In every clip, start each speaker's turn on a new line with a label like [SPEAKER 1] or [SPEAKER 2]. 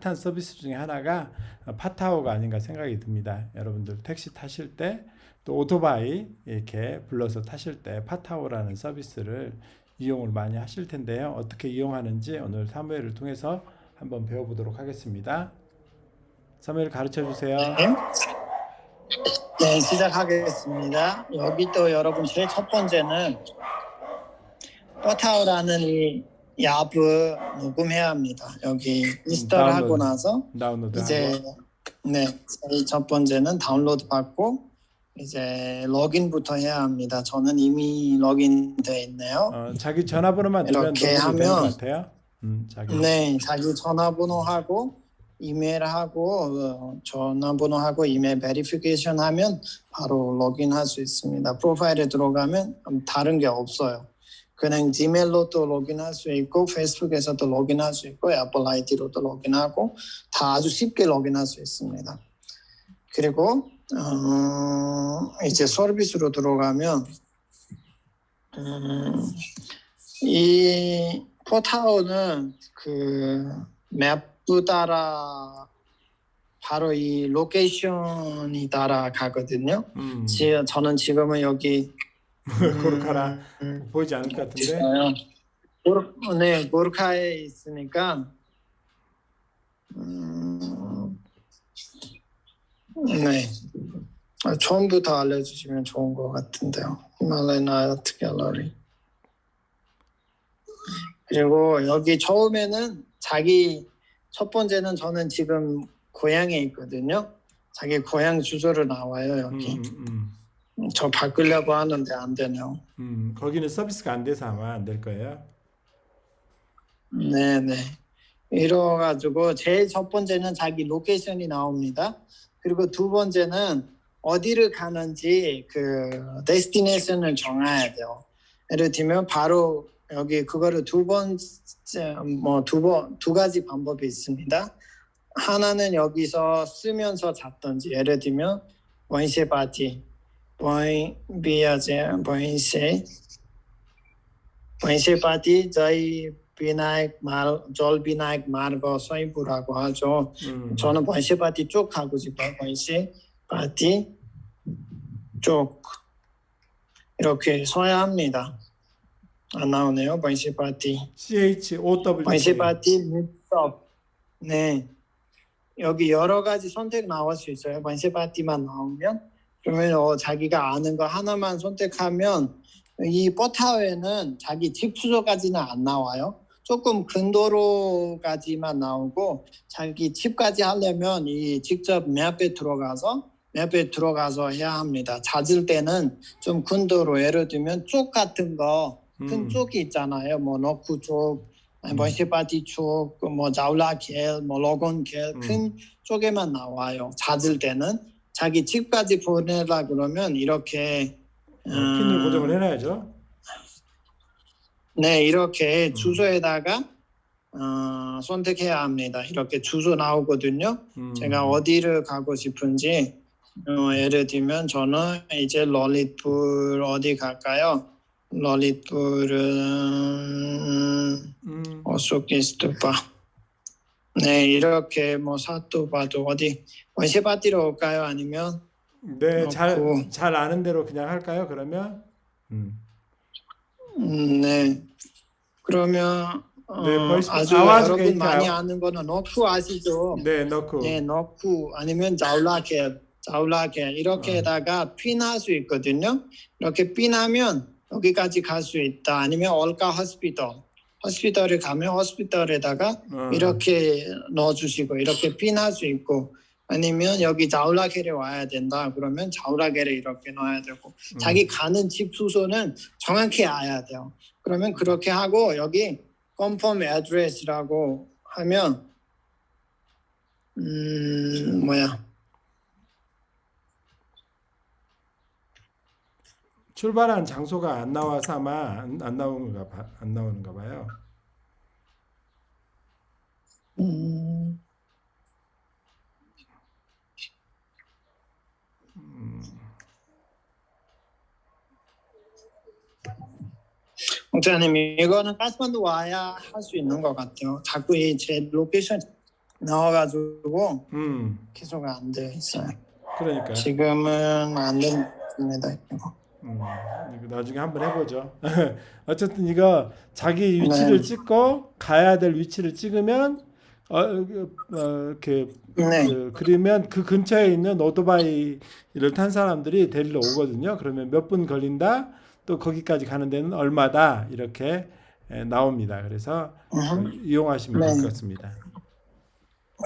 [SPEAKER 1] 핫한 서비스 중에 하나가 파타오가 아닌가 생각이 듭니다. 여러분들 택시 타실 때 또 오토바이 이렇게 불러서 타실 때 파타오라는 서비스를 이용을 많이 하실 텐데요. 어떻게 이용하는지 오늘 사무엘을 통해서 한번 배워보도록 하겠습니다. 사무엘 가르쳐 주세요.
[SPEAKER 2] 네, 시작하겠습니다. 여기 또 여러분 제일 첫 번째는 버타오라는 이, 이 앱을 녹음해야 합니다. 여기 인스톨 하고
[SPEAKER 1] 다운로드.
[SPEAKER 2] 나서
[SPEAKER 1] 다운로드
[SPEAKER 2] 이제
[SPEAKER 1] 하고
[SPEAKER 2] 네, 제일 첫 번째는 다운로드 받고 이제 로그인부터 해야 합니다. 저는 이미 로그인 돼 있네요.
[SPEAKER 1] 어, 자기 전화번호만 넣으면
[SPEAKER 2] 이렇게
[SPEAKER 1] 녹음이 되는 것
[SPEAKER 2] 하면-
[SPEAKER 1] 같아요. 음, 자기
[SPEAKER 2] 네, 자기 전화번호하고 이메일하고 어, 전화번호하고 이메일 베리피케이션 하면 바로 로그인할 수 있습니다. 프로파일에 들어가면 음, 다른 게 없어요. 그냥 지메일로도 로그인할 수 있고 페이스북에서도 로그인할 수 있고 애플 아이디로도 로그인하고 다 아주 쉽게 로그인할 수 있습니다. 그리고 어, 이제 서비스로 들어가면 음, 이 포타오는 그 맵부 따라 바로 이 로케이션이 따라 가거든요.
[SPEAKER 1] 음,
[SPEAKER 2] 지, 저는 지금은 여기
[SPEAKER 1] 고르카라
[SPEAKER 2] 음,
[SPEAKER 1] 보이지 않을 것 같은데.
[SPEAKER 2] 고르, 네, 고르카에 있으니까 음, 네. 아, 처음부터 알려주시면 좋은 것 같은데요. 히말라야 아트 갤러리. 그리고 여기 처음에는 자기 첫 번째는 저는 지금 고향에 있거든요. 자기 고향 주소로 나와요 여기.
[SPEAKER 1] 음, 음,
[SPEAKER 2] 저 바꾸려고 하는데 안 되네요.
[SPEAKER 1] 음, 거기는 서비스가 안 돼서 아마 안 될 거예요.
[SPEAKER 2] 네네. 이래가지고 제일 첫 번째는 자기 로케이션이 나옵니다. 그리고 두 번째는 어디를 가는지 그 데스티네이션을 정해야 돼요. 예를 들면 바로 여기 그거를 두 번째 뭐 두 번 두 가지 방법이 있습니다. 하나는 여기서 쓰면서 잡든지 예를 들면 원시 바티, 원 비아제 원시 원시 바티 저희 비나익 말, 졸 비나익 마르고 서인부라고 하죠.
[SPEAKER 1] 음,
[SPEAKER 2] 저는 번시 파티 쭉 가고 싶어요. 번시 파티 쭉 이렇게 써야 합니다. 안 나오네요. 번시 파티.
[SPEAKER 1] C H O W
[SPEAKER 2] 번시 파티 믹스업. 네. 여기 여러 가지 선택 나올 수 있어요. 번시 파티만 나오면 그러면 어, 자기가 아는 거 하나만 선택하면 이 버타웨는 자기 집 주소까지는 안 나와요. 조금 근도로까지만 나오고 자기 집까지 하려면 이 직접 맵에 들어가서 맵에 들어가서 해야 합니다. 찾을 때는 좀 근도로 예를 들면 쪽 같은 거큰
[SPEAKER 1] 음,
[SPEAKER 2] 쪽이 있잖아요. 뭐 너쿠 쪽,
[SPEAKER 1] 음.
[SPEAKER 2] 머시바티 쪽, 뭐 자울라 겔, 뭐 로건 겔,
[SPEAKER 1] 음.
[SPEAKER 2] 큰 쪽에만 나와요. 찾을 때는 자기 집까지 보내라 그러면 이렇게
[SPEAKER 1] 어, 핀을
[SPEAKER 2] 음,
[SPEAKER 1] 고정을 해놔야죠.
[SPEAKER 2] 네, 이렇게
[SPEAKER 1] 음.
[SPEAKER 2] 주소에다가 어, 선택해야 합니다. 이렇게 주소 나오거든요.
[SPEAKER 1] 음,
[SPEAKER 2] 제가 어디를 가고 싶은지 어, 예를 들면 저는 이제 롤리풀 어디 갈까요? 롤리풀은
[SPEAKER 1] 음,
[SPEAKER 2] 오소키스투파. 네, 이렇게 뭐 사투바도 어디 원시바티로 올까요? 아니면
[SPEAKER 1] 네,
[SPEAKER 2] 넣고.
[SPEAKER 1] 잘, 잘 아는 대로 그냥 할까요? 그러면 음,
[SPEAKER 2] 음, 네. 그러면 어,
[SPEAKER 1] 네, 벌써
[SPEAKER 2] 아주 여러분
[SPEAKER 1] 게이트
[SPEAKER 2] 많이. 아는 거는 너쿠 아시죠?
[SPEAKER 1] 네, 넣고
[SPEAKER 2] 네, 넣고 아니면 자울라게 자울라게 이렇게다가
[SPEAKER 1] 어.
[SPEAKER 2] 핀할 수 있거든요. 이렇게 핀하면 여기까지 갈 수 있다. 아니면 얼카 호스피털 호스피털에 가면 호스피털에다가
[SPEAKER 1] 어,
[SPEAKER 2] 이렇게 넣어주시고 이렇게 핀할 수 있고 아니면 여기 자울라게에 와야 된다. 그러면 자울라게를 이렇게 넣어야 되고
[SPEAKER 1] 음,
[SPEAKER 2] 자기 가는 집 주소는 정확히 알아야 돼요. 그러면 그렇게 하고 여기 confirm address라고 하면 음 뭐야
[SPEAKER 1] 출발한 장소가 안 나와서 아마 안, 안 나오는가 봐, 안 나오는가 봐요.
[SPEAKER 2] 음, 목사님 이거는 가스만도 와야 할 수 있는 것 같아요. 자꾸 이 제 로케이션 나와가지고
[SPEAKER 1] 음,
[SPEAKER 2] 계속 안 되어 있어요.
[SPEAKER 1] 그러니까.
[SPEAKER 2] 지금은 안 됩니다. 이거.
[SPEAKER 1] 음, 나중에 한번 해보죠. 어쨌든 이거 자기 위치를
[SPEAKER 2] 네.
[SPEAKER 1] 찍고 가야 될 위치를 찍으면 어, 어, 이렇게
[SPEAKER 2] 네,
[SPEAKER 1] 그, 그러면 그 근처에 있는 오토바이를 탄 사람들이 데리러 오거든요. 그러면 몇 분 걸린다. 또 거기까지 가는 데는 얼마다 이렇게 에, 나옵니다. 그래서
[SPEAKER 2] 음.
[SPEAKER 1] 어, 이용하시면 될
[SPEAKER 2] 네.
[SPEAKER 1] 것 같습니다.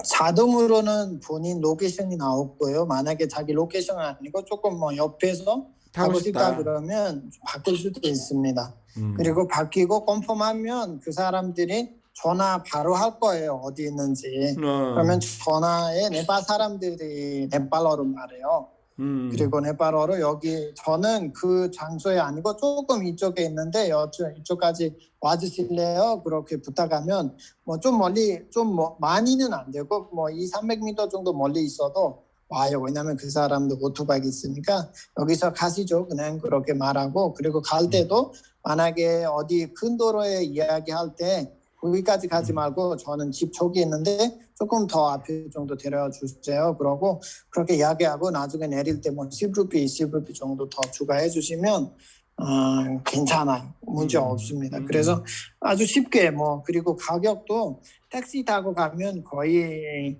[SPEAKER 2] 자동으로는 본인 로케이션이 나오고요. 만약에 자기 로케이션 아니고 조금 뭐 옆에서
[SPEAKER 1] 타고 싶다.
[SPEAKER 2] 그러면 바꿀 수도 있습니다.
[SPEAKER 1] 음.
[SPEAKER 2] 그리고 바뀌고 컨펌하면 그 사람들이 전화 바로 할 거예요. 어디 있는지.
[SPEAKER 1] 어,
[SPEAKER 2] 그러면 전화에 네팔 사람들이 네팔어로 말해요.
[SPEAKER 1] 음,
[SPEAKER 2] 그리고 네팔어로 여기 저는 그 장소에 아니고 조금 이쪽에 있는데 여쪽 이쪽까지 와주실래요? 그렇게 부탁하면 뭐 좀 멀리 좀 뭐 많이는 안 되고 뭐 2, 300m 정도 멀리 있어도 와요. 왜냐하면 그 사람도 오토바이 있으니까 여기서 가시죠. 그냥 그렇게 말하고 그리고 갈 때도 만약에 어디 큰 도로에 이야기할 때 거기까지 가지 말고 저는 집 저기 있는데 조금 더 앞에 정도 데려와 주세요. 그러고 그렇게 이야기하고 나중에 내릴 때 뭐 10루피, 20루피 정도 더 추가해 주시면 어, 괜찮아요. 문제
[SPEAKER 1] 음,
[SPEAKER 2] 없습니다.
[SPEAKER 1] 음.
[SPEAKER 2] 그래서 아주 쉽게 뭐 그리고 가격도 택시 타고 가면 거의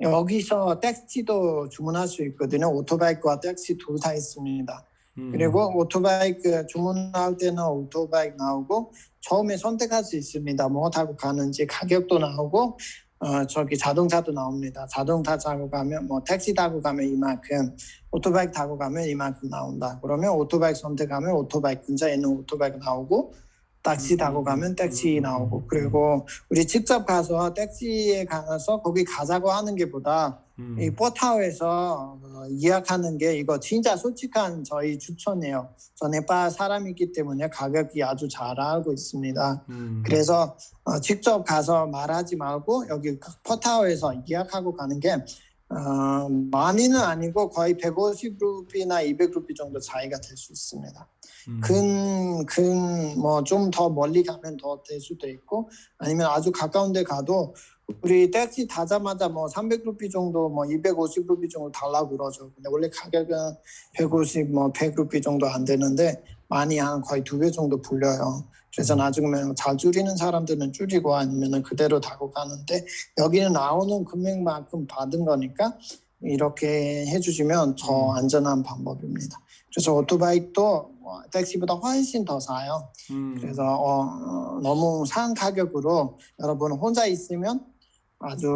[SPEAKER 2] 여기서 택시도 주문할 수 있거든요. 오토바이크와 택시 둘 다 있습니다.
[SPEAKER 1] 음,
[SPEAKER 2] 그리고 오토바이크 주문할 때는 오토바이크 나오고 처음에 선택할 수 있습니다. 뭐 타고 가는지 가격도 나오고 어 저기 자동차도 나옵니다. 자동차 타고 가면 뭐 택시 타고 가면 이만큼 오토바이크 타고 가면 이만큼 나온다. 그러면 오토바이크 선택하면 오토바이크 근처에 있는 오토바이크 나오고 택시
[SPEAKER 1] 음,
[SPEAKER 2] 타고
[SPEAKER 1] 음,
[SPEAKER 2] 가면 택시
[SPEAKER 1] 음,
[SPEAKER 2] 나오고
[SPEAKER 1] 음,
[SPEAKER 2] 그리고 우리 직접 가서 택시에 가서 거기 가자고 하는 게 보다
[SPEAKER 1] 음,
[SPEAKER 2] 이 포타워에서 어, 예약하는 게 이거 진짜 솔직한 저희 추천이에요. 저 네팔 사람이기 때문에 가격이 아주 잘 알고 있습니다.
[SPEAKER 1] 음,
[SPEAKER 2] 그래서 어, 직접 가서 말하지 말고 여기 포타워에서 예약하고 가는 게 어, 많이는 아니고 거의 150루피나 200루피 정도 차이가 될 수 있습니다.
[SPEAKER 1] 음,
[SPEAKER 2] 근 근 뭐 좀 더 멀리 가면 더 될 수도 있고 아니면 아주 가까운 데 가도 우리 택시 타자마자 뭐 300루피 정도 뭐 250루피 정도 달라고 그러죠. 근데 원래 가격은 150, 뭐 100루피 정도 안 되는데 많이 한 거의 두 배 정도 불려요. 그래서 나중에 잘 줄이는 사람들은 줄이고 아니면은 그대로 타고 가는데 여기는 나오는 금액만큼 받은 거니까 이렇게 해주시면 더
[SPEAKER 1] 음.
[SPEAKER 2] 안전한 방법입니다. 그래서 오토바이도 뭐 택시보다 훨씬 더 싸요.
[SPEAKER 1] 음,
[SPEAKER 2] 그래서 어, 어, 너무 싼 가격으로 여러분 혼자 있으면 아주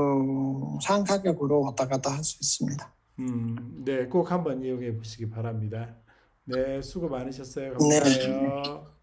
[SPEAKER 2] 싼 가격으로 왔다 갔다 할 수 있습니다.
[SPEAKER 1] 음, 네, 꼭 한번 이용해 보시기 바랍니다. 네, 수고 많으셨어요.
[SPEAKER 2] 네.
[SPEAKER 1] 감사해요.